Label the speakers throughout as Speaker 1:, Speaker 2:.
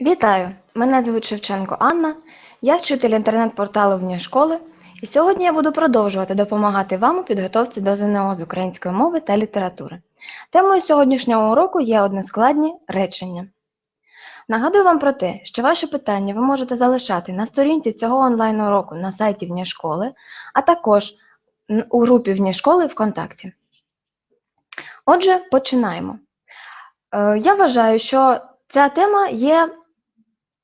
Speaker 1: Вітаю! Мене звуть Шевченко Анна, я вчитель інтернет-порталу «Вні школи, і сьогодні я буду продовжувати допомагати вам у підготовці до ЗНО з української мови та літератури. Темою сьогоднішнього уроку є односкладні речення. Нагадую вам про те, що ваші питання ви можете залишати на сторінці цього онлайн-уроку на сайті «Вні школи, а також у групі «Вні школи ВКонтакті. Отже, починаємо. Е, Я вважаю, що ця тема є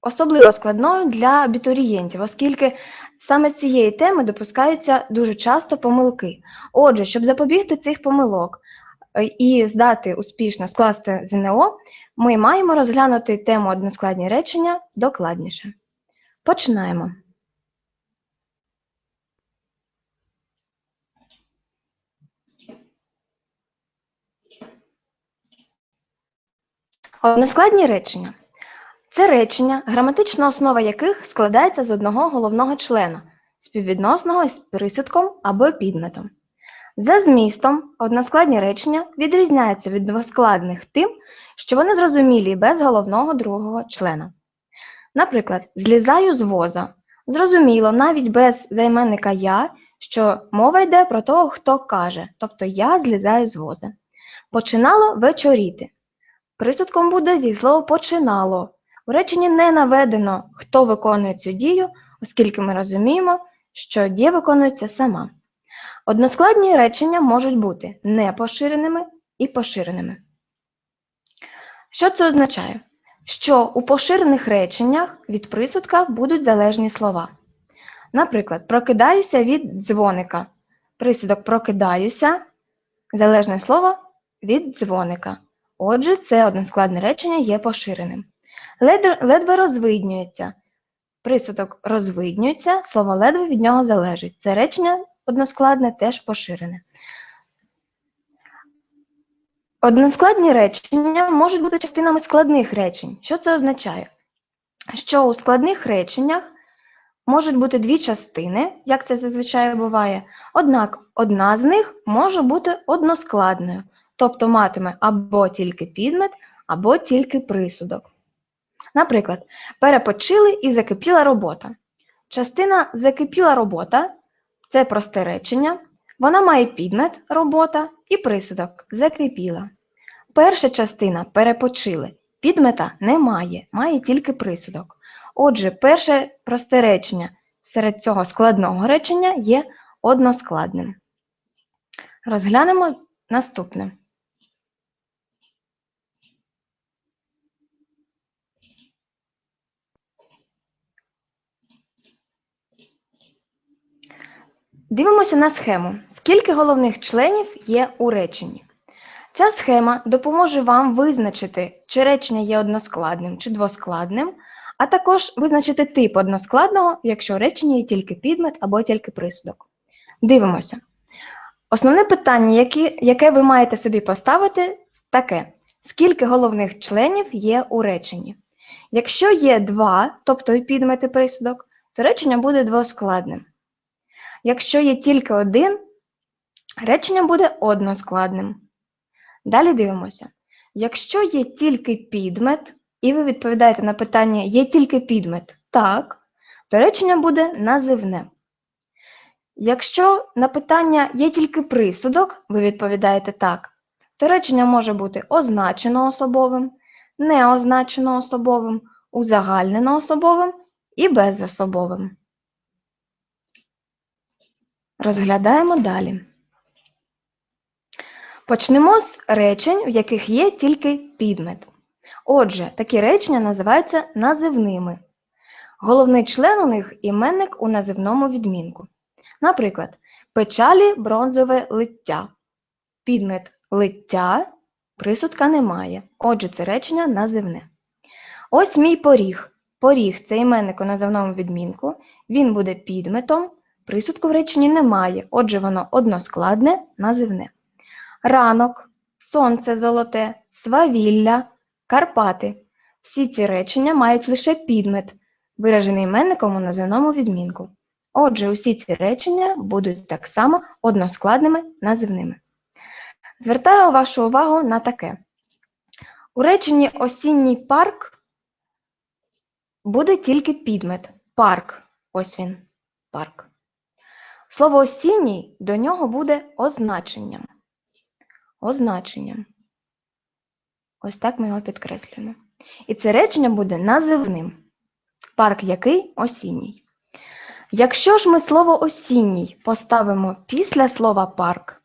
Speaker 1: особливо складною для абітурієнтів, оскільки саме з цієї теми допускаються дуже часто помилки. Отже, щоб запобігти цих помилок е, і здати успішно скласти ЗНО, ми маємо розглянути тему односкладні речення докладніше. Починаємо. Односкладні речення. Це речення, граматична основа яких складається з одного головного члена, співвідносного із присудком або підметом. За змістом, односкладні речення відрізняються від двоскладних тим, що вони зрозумілі без головного другого члена. Наприклад, злізаю з воза. Зрозуміло, навіть без займенника я, що мова йде про того, хто каже, тобто я злізаю з воза. Починало вечоріти. Присудком буде зі дієслово починало. У реченні не наведено, хто виконує цю дію, оскільки ми розуміємо, що дія виконується сама. Односкладні речення можуть бути непоширеними і поширеними. Що це означає? Що у поширених реченнях від присудка будуть залежні слова. Наприклад, прокидаюся від дзвоника. Присудок прокидаюся, залежне слово від дзвоника. Отже, це односкладне речення є поширеним. Ледве, ледве розвиднюється. Присудок розвиднюється, слово ледве від нього залежить. Це речення односкладне теж поширене. Односкладні речення можуть бути частинами складних речень. Що це означає? Що у складних реченнях можуть бути дві частини, як це зазвичай буває, однак одна з них може бути односкладною, тобто матиме або тільки підмет, або тільки присудок. Наприклад, перепочили і закипіла робота. Частина закипіла робота це просте речення. Вона має підмет робота і присудок закипіла. Перша частина перепочили. Підмета немає, має тільки присудок. Отже, перше просте речення серед цього складного речення є односкладним. Розглянемо наступне. Дивимося на схему. Скільки головних членів є у реченні? Ця схема допоможе вам визначити, чи речення є односкладним чи двоскладним, а також визначити тип односкладного, якщо у реченні є тільки підмет або тільки присудок. Дивимося. Основне питання, яке, яке ви маєте собі поставити, таке: скільки головних членів є у реченні? Якщо є два, тобто і підмет і присудок, то речення буде двоскладним. Якщо є тільки один, речення буде односкладним. Далі дивимося. Якщо є тільки підмет, і ви відповідаєте на питання є тільки підмет так, то речення буде називне. Якщо на питання є тільки присудок, ви відповідаєте так, то речення може бути означено особовим, неозначено особовим, узагальнено особовим і безособовим. Розглядаємо далі. Почнемо з речень, в яких є тільки підмет. Отже, такі речення називаються називними. Головний член у них іменник у називному відмінку. Наприклад, печалі бронзове лиття. Підмет лиття, присудка немає. Отже, це речення називне. Ось мій поріг. Поріг це іменник у називному відмінку. Він буде підметом. Присудку в реченні немає, отже, воно односкладне, називне. Ранок, сонце золоте, свавілля, Карпати. Всі ці речення мають лише підмет, виражений іменником у називному відмінку. Отже, усі ці речення будуть так само односкладними називними. Звертаю вашу увагу на таке. У реченні осінній парк буде тільки підмет парк. Ось він, парк. Слово осінній до нього буде означенням. Означенням. Ось так ми його підкреслюємо. І це речення буде називним. Парк який осінній. Якщо ж ми слово осінній поставимо після слова парк,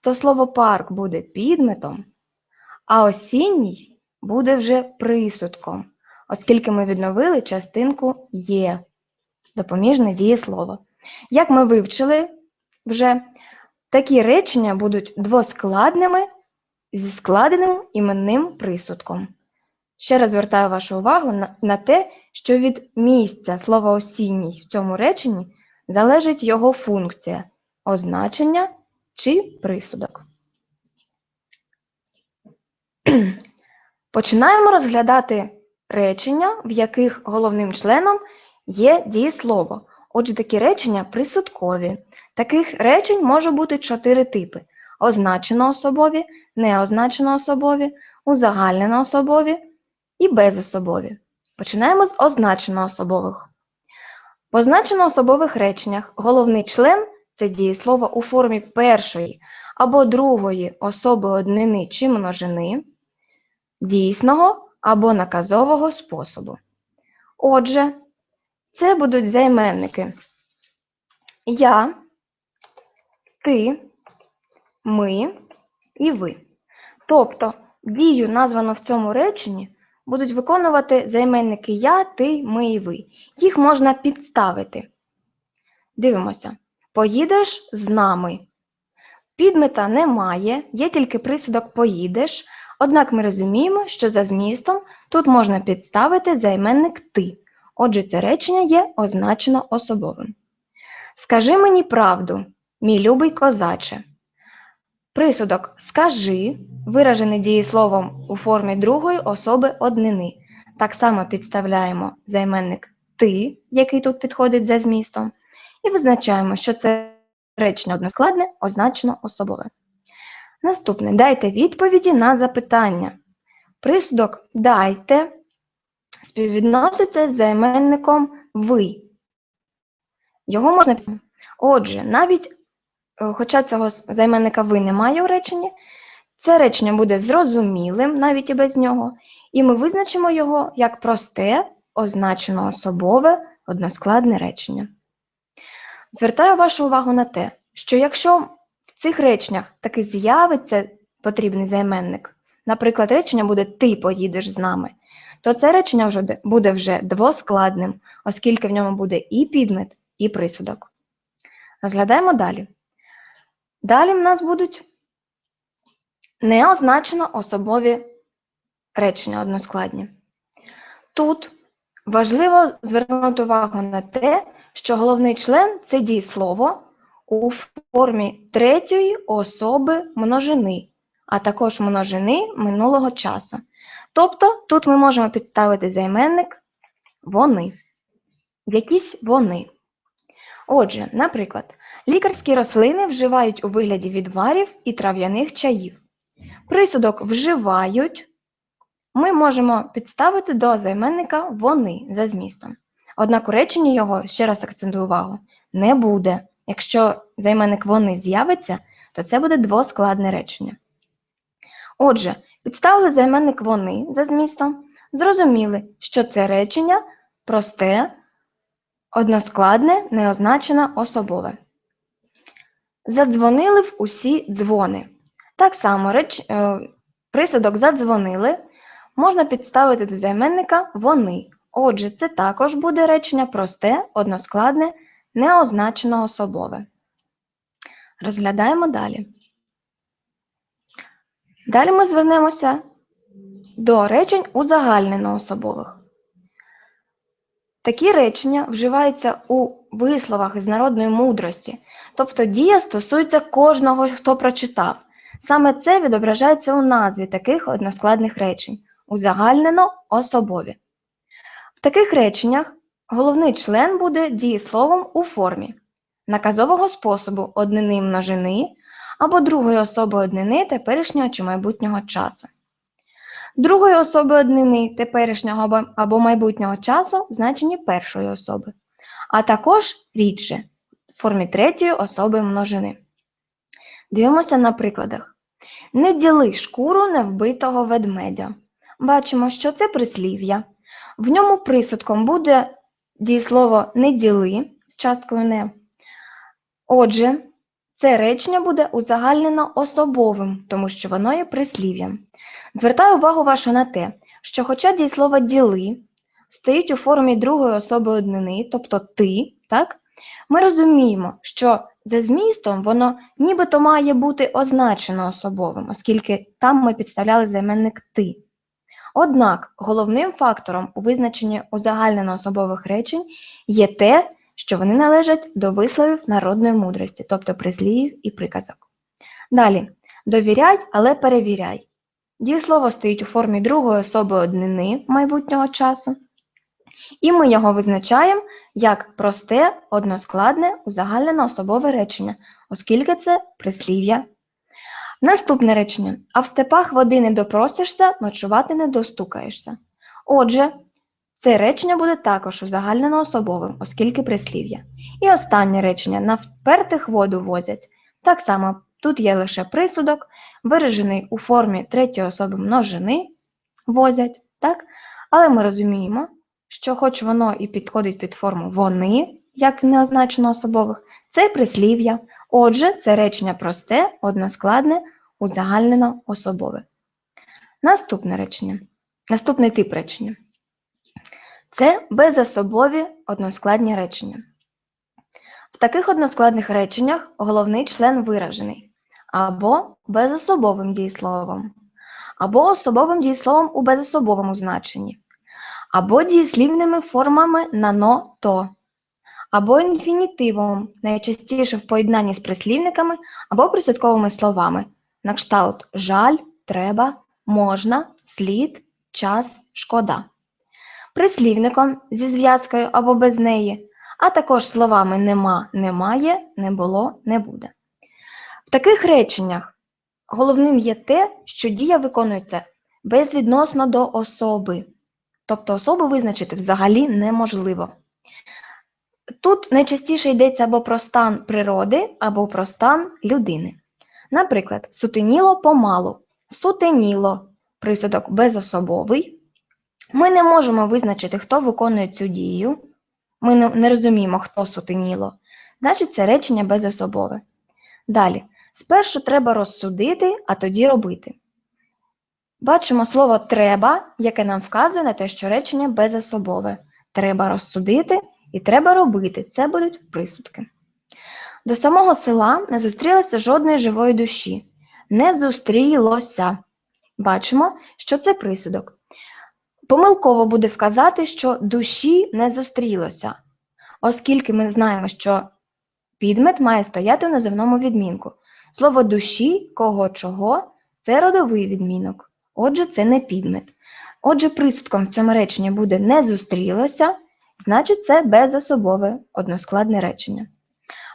Speaker 1: то слово парк буде підметом, а осінній буде вже присудком, оскільки ми відновили частинку є, допоміжне дієслово. Як ми вивчили вже, такі речення будуть двоскладними зі складеним іменним присудком. Ще раз звертаю вашу увагу на, на те, що від місця слова осінній в цьому реченні залежить його функція означення чи присудок. Починаємо розглядати речення, в яких головним членом є дієслово. Отже, такі речення присудкові. Таких речень може бути чотири типи: означено-особові, неозначено-особові, узагальнено-особові і безособові. Починаємо з означено-особових. В означено-особових реченнях головний член це дієслово у формі першої або другої особи однини чи множини, дійсного або наказового способу. Отже, це будуть займенники я, ти, ми і ви. Тобто дію, названу в цьому реченні, будуть виконувати займенники я, ти, ми і ви. Їх можна підставити. Дивимося. Поїдеш з нами. Підмета немає, є тільки присудок поїдеш, однак ми розуміємо, що за змістом тут можна підставити займенник ти. Отже, це речення є означено особовим. Скажи мені правду, мій любий козаче. Присудок скажи, виражений дієсловом у формі другої особи однини. Так само підставляємо займенник ти, який тут підходить за змістом, і визначаємо, що це речення односкладне, означено особове. Наступне дайте відповіді на запитання. Присудок дайте співвідноситься з займенником ви. Його можна. Отже, навіть, е, хоча цього займенника ви немає у реченні, це речення буде зрозумілим навіть і без нього, і ми визначимо його як просте, означено особове, односкладне речення. Звертаю вашу увагу на те, що якщо в цих реченнях таки з'явиться потрібний займенник, наприклад, речення буде Ти поїдеш з нами, то це речення вже буде вже двоскладним, оскільки в ньому буде і підмет, і присудок. Розглядаємо далі. Далі в нас будуть неозначено особові речення односкладні. Тут важливо звернути увагу на те, що головний член це дієслово у формі третьої особи множини, а також множини минулого часу. Тобто тут ми можемо підставити займенник вони. Якісь вони. Отже, наприклад, лікарські рослини вживають у вигляді відварів і трав'яних чаїв. Присудок вживають ми можемо підставити до займенника вони за змістом. Однак у реченні його, ще раз акцентую увагу, не буде. Якщо займенник вони з'явиться, то це буде двоскладне речення. Отже, підставили займенник вони за змістом, зрозуміли, що це речення просте, односкладне, неозначене особове. Задзвонили в усі дзвони. Так само реч... е, присудок задзвонили можна підставити до займенника вони. Отже, це також буде речення просте, односкладне, неозначено особове. Розглядаємо далі. Далі ми звернемося до речень узагальнено особових. Такі речення вживаються у висловах із народної мудрості, тобто дія стосується кожного, хто прочитав. Саме це відображається у назві таких односкладних речень узагальнено особові. В таких реченнях головний член буде дієсловом у формі наказового способу однини множини або другої особи однини теперішнього чи майбутнього часу. другої особи однини теперішнього або, майбутнього часу в значенні першої особи, а також рідше в формі третьої особи множини. Дивимося на прикладах. Не діли шкуру невбитого ведмедя. Бачимо, що це прислів'я. В ньому присудком буде дієслово не діли з часткою не. Отже, це речення буде узагальнено особовим, тому що воно є прислів'ям. Звертаю увагу вашу на те, що хоча дієслово діли стоїть у формі другої особи однини, тобто ти, так, ми розуміємо, що за змістом воно нібито має бути означено особовим, оскільки там ми підставляли займенник ти. Однак головним фактором у визначенні узагальнено особових речень є те, що вони належать до висловів народної мудрості, тобто прислів'їв і приказок. Далі, довіряй, але перевіряй. Дієслово стоїть у формі другої особи однини майбутнього часу, і ми його визначаємо як просте, односкладне, узагальнене особове речення, оскільки це прислів'я. Наступне речення. А в степах води не допросишся, ночувати не достукаєшся. Отже, це речення буде також узагальнено особовим, оскільки прислів'я. І останнє речення. На впертих воду возять. Так само тут є лише присудок, виражений у формі третьої особи множини, возять, так? але ми розуміємо, що хоч воно і підходить під форму вони, як неозначено особових, це прислів'я. Отже, це речення просте, односкладне, узагальнено особове. Наступне речення. Наступний тип речення. Це безособові односкладні речення. В таких односкладних реченнях головний член виражений або безособовим дієсловом, або особовим дієсловом у безособовому значенні, або дієслівними формами нано то, або інфінітивом, найчастіше в поєднанні з прислівниками або присудковими словами, на кшталт жаль, треба, можна, слід, час, шкода. Прислівником зі зв'язкою або без неї, а також словами нема, немає, не було, не буде. В таких реченнях головним є те, що дія виконується безвідносно до особи, тобто особу визначити взагалі неможливо. Тут найчастіше йдеться або про стан природи, або про стан людини. Наприклад, сутеніло помалу, сутеніло присудок безособовий. Ми не можемо визначити, хто виконує цю дію. Ми не, розуміємо, хто сутеніло. Значить, це речення безособове. Далі. Спершу треба розсудити, а тоді робити. Бачимо слово треба, яке нам вказує на те, що речення безособове. Треба розсудити і треба робити. Це будуть присудки. До самого села не зустрілося жодної живої душі. Не зустрілося. Бачимо, що це присудок. Помилково буде вказати, що душі не зустрілося, оскільки ми знаємо, що підмет має стояти в називному відмінку. Слово душі, кого чого це родовий відмінок. Отже, це не підмет. Отже, присудком в цьому реченні буде не зустрілося, значить це безособове односкладне речення.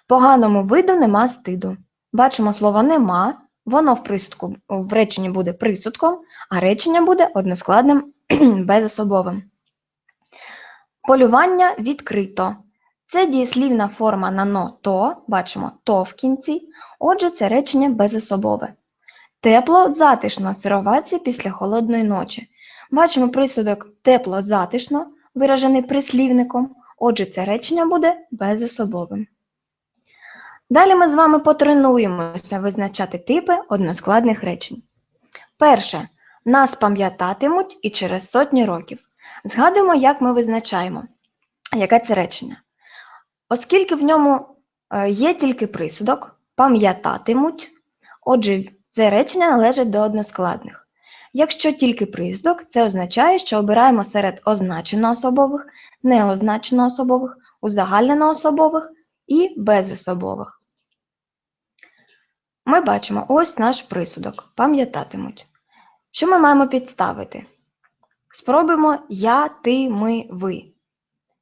Speaker 1: Поганому виду нема стиду. Бачимо слово нема, воно в присудку в реченні буде присудком, а речення буде односкладним безособовим. Полювання відкрито. Це дієслівна форма на но то, бачимо то в кінці, отже, це речення безособове. Тепло, затишно сироватці після холодної ночі. Бачимо присудок тепло затишно, виражений прислівником, отже, це речення буде безособовим. Далі ми з вами потренуємося визначати типи односкладних речень. Перше. Нас пам'ятатимуть і через сотні років. Згадуємо, як ми визначаємо, яке це речення. Оскільки в ньому е, є тільки присудок, пам'ятатимуть, отже, це речення належить до односкладних. Якщо тільки присудок, це означає, що обираємо серед означено-особових, неозначено-особових, узагальнено-особових і безособових. Ми бачимо ось наш присудок. Пам'ятатимуть. Що ми маємо підставити? Спробуємо я, ти, ми, ви.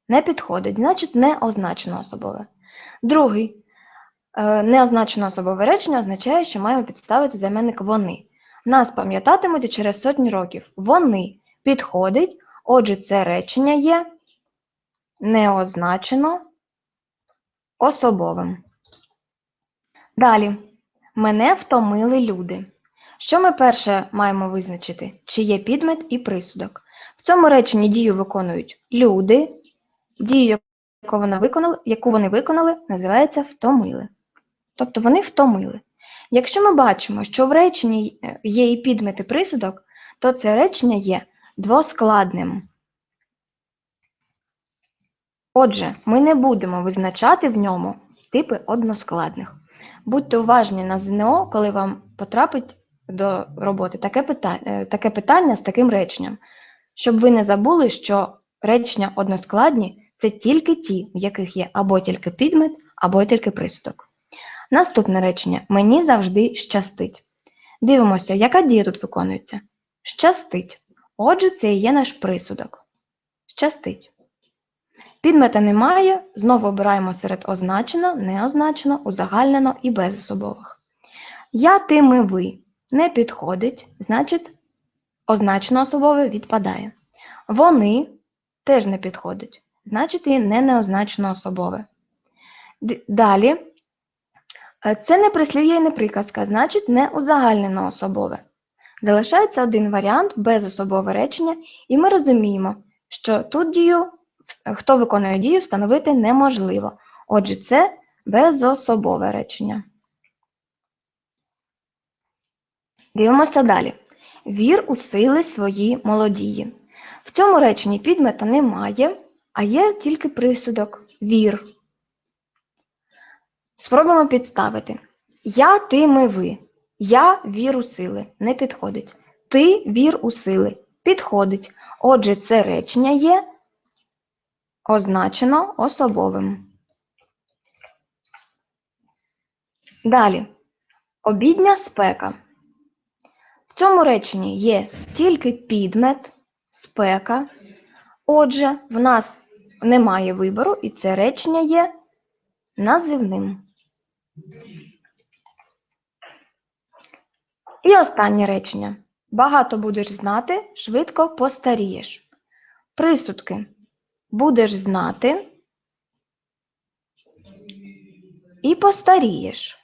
Speaker 1: Не підходить, значить не означено особове. Другий е, неозначено особове речення означає, що маємо підставити займенник вони. Нас пам'ятатимуть через сотні років. Вони підходить, отже, це речення є неозначено особовим. Далі. Мене втомили люди. Що ми перше маємо визначити? Чи є підмет і присудок? В цьому реченні дію виконують люди, дію, яку вони виконали, яку вони виконали, називається втомили. Тобто вони втомили. Якщо ми бачимо, що в реченні е, є і підмет і присудок, то це речення є двоскладним. Отже, ми не будемо визначати в ньому типи односкладних. Будьте уважні на ЗНО, коли вам потрапить до роботи таке питання, таке питання з таким реченням, щоб ви не забули, що речення односкладні це тільки ті, в яких є або тільки підмет, або тільки присудок. Наступне речення мені завжди щастить. Дивимося, яка дія тут виконується. Щастить. Отже, це і є наш присудок. Щастить. Підмета немає, знову обираємо серед означено, неозначено, узагальнено і безособових. Я, ти, ми, ви не підходить, значить, означено особове відпадає. Вони теж не підходить, значить і не неозначено особове. Далі, е, це не прислів'я і не приказка, значить не узагальнено особове. Залишається один варіант безособове речення, і ми розуміємо, що тут дію, хто виконує дію, встановити неможливо. Отже, це безособове речення. Дивимося далі. Вір у сили свої молодії. В цьому реченні підмета немає, а є тільки присудок вір. Спробуємо підставити. Я, ти, ми, ви. Я вір у сили. Не підходить. Ти вір у сили. Підходить. Отже, це речення є означено особовим. Далі. Обідня спека. В цьому реченні є тільки підмет, спека. Отже, в нас немає вибору, і це речення є називним. І останнє речення. Багато будеш знати, швидко постарієш. Присудки. Будеш знати і постарієш.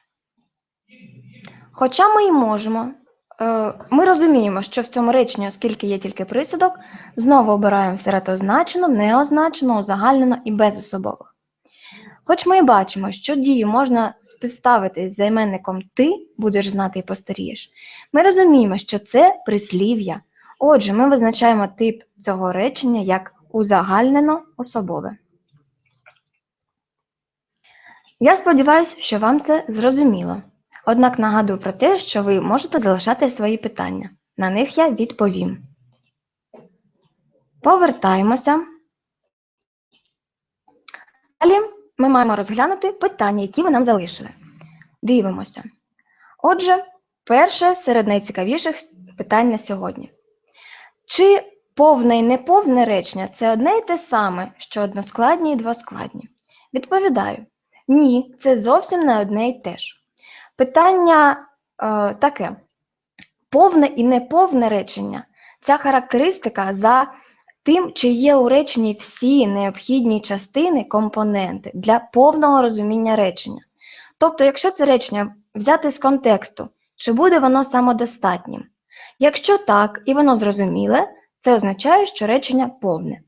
Speaker 1: Хоча ми і можемо. Е, Ми розуміємо, що в цьому реченні, оскільки є тільки присудок, знову обираємо серед означено, неозначено, узагальнено і безособових. Хоч ми і бачимо, що дію можна співставити з займенником ти будеш знати і постарієш, ми розуміємо, що це прислів'я. Отже, ми визначаємо тип цього речення як узагальнено особове. Я сподіваюся, що вам це зрозуміло. Однак нагадую про те, що ви можете залишати свої питання. На них я відповім. Повертаємося. Далі ми маємо розглянути питання, які ви нам залишили. Дивимося. Отже, перше серед найцікавіших питань на сьогодні. Чи повне і неповне речення це одне і те саме, що односкладні і двоскладні? Відповідаю. Ні, це зовсім не одне і те ж. Питання е, таке: повне і неповне речення ця характеристика за тим, чи є у реченні всі необхідні частини, компоненти для повного розуміння речення. Тобто, якщо це речення взяти з контексту, чи буде воно самодостатнім? Якщо так, і воно зрозуміле, це означає, що речення повне.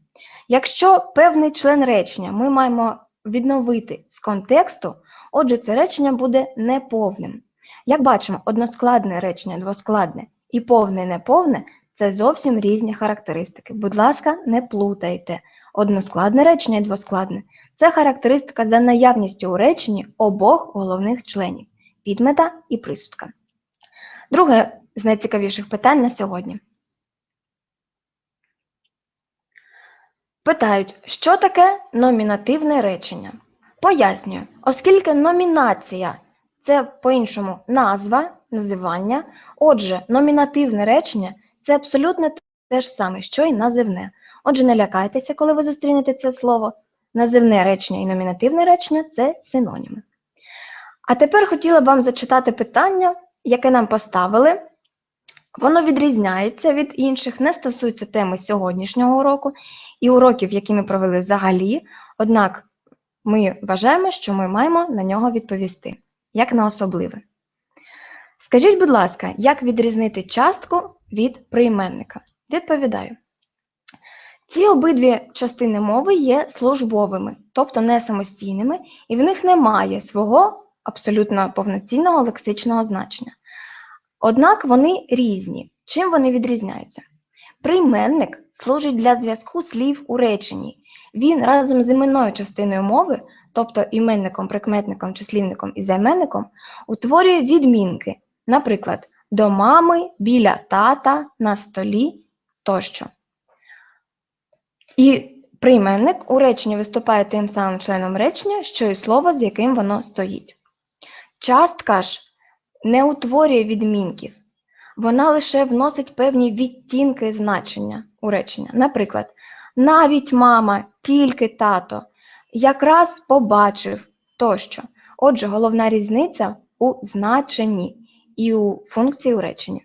Speaker 1: Якщо певний член речення ми маємо відновити з контексту, отже, це речення буде неповним. Як бачимо, односкладне речення, двоскладне і повне і неповне це зовсім різні характеристики. Будь ласка, не плутайте. Односкладне речення і двоскладне це характеристика за наявністю у реченні обох головних членів підмета і присудка. Друге з найцікавіших питань на сьогодні. Питають, що таке номінативне речення? Пояснюю, оскільки номінація це по-іншому назва, називання, отже, номінативне речення це абсолютно те ж саме, що і називне. Отже, не лякайтеся, коли ви зустрінете це слово. Називне речення і номінативне речення це синоніми. А тепер хотіла б вам зачитати питання, яке нам поставили Воно відрізняється від інших, не стосується теми сьогоднішнього уроку і уроків, які ми провели взагалі, однак ми вважаємо, що ми маємо на нього відповісти, як на особливе. Скажіть, будь ласка, як відрізнити частку від прийменника? Відповідаю. Ці обидві частини мови є службовими, тобто не самостійними, і в них немає свого абсолютно повноцінного лексичного значення. Однак вони різні. Чим вони відрізняються? Прийменник служить для зв'язку слів у реченні. Він разом з іменною частиною мови, тобто іменником, прикметником, числівником і займенником, утворює відмінки, наприклад, до мами, біля тата, на столі тощо. І прийменник у реченні виступає тим самим членом речення, що і слово, з яким воно стоїть. Частка ж не утворює відмінків, вона лише вносить певні відтінки значення у речення. Наприклад, навіть мама, тільки тато, якраз побачив тощо. Отже, головна різниця у значенні і у функції у реченні.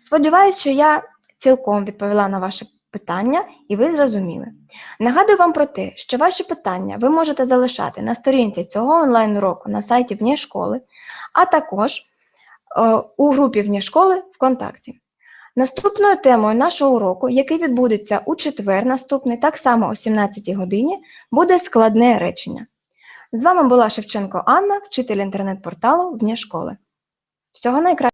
Speaker 1: Сподіваюсь, що я цілком відповіла на ваше питання і ви зрозуміли. Нагадую вам про те, що ваші питання ви можете залишати на сторінці цього онлайн-уроку на сайті Вні школи, а також у групі Вні школи ВКонтакті. Наступною темою нашого уроку, який відбудеться у четвер наступний, так само о 17 годині, буде складне речення. З вами була Шевченко Анна, вчитель інтернет-порталу Вні школи. Всього найкращого!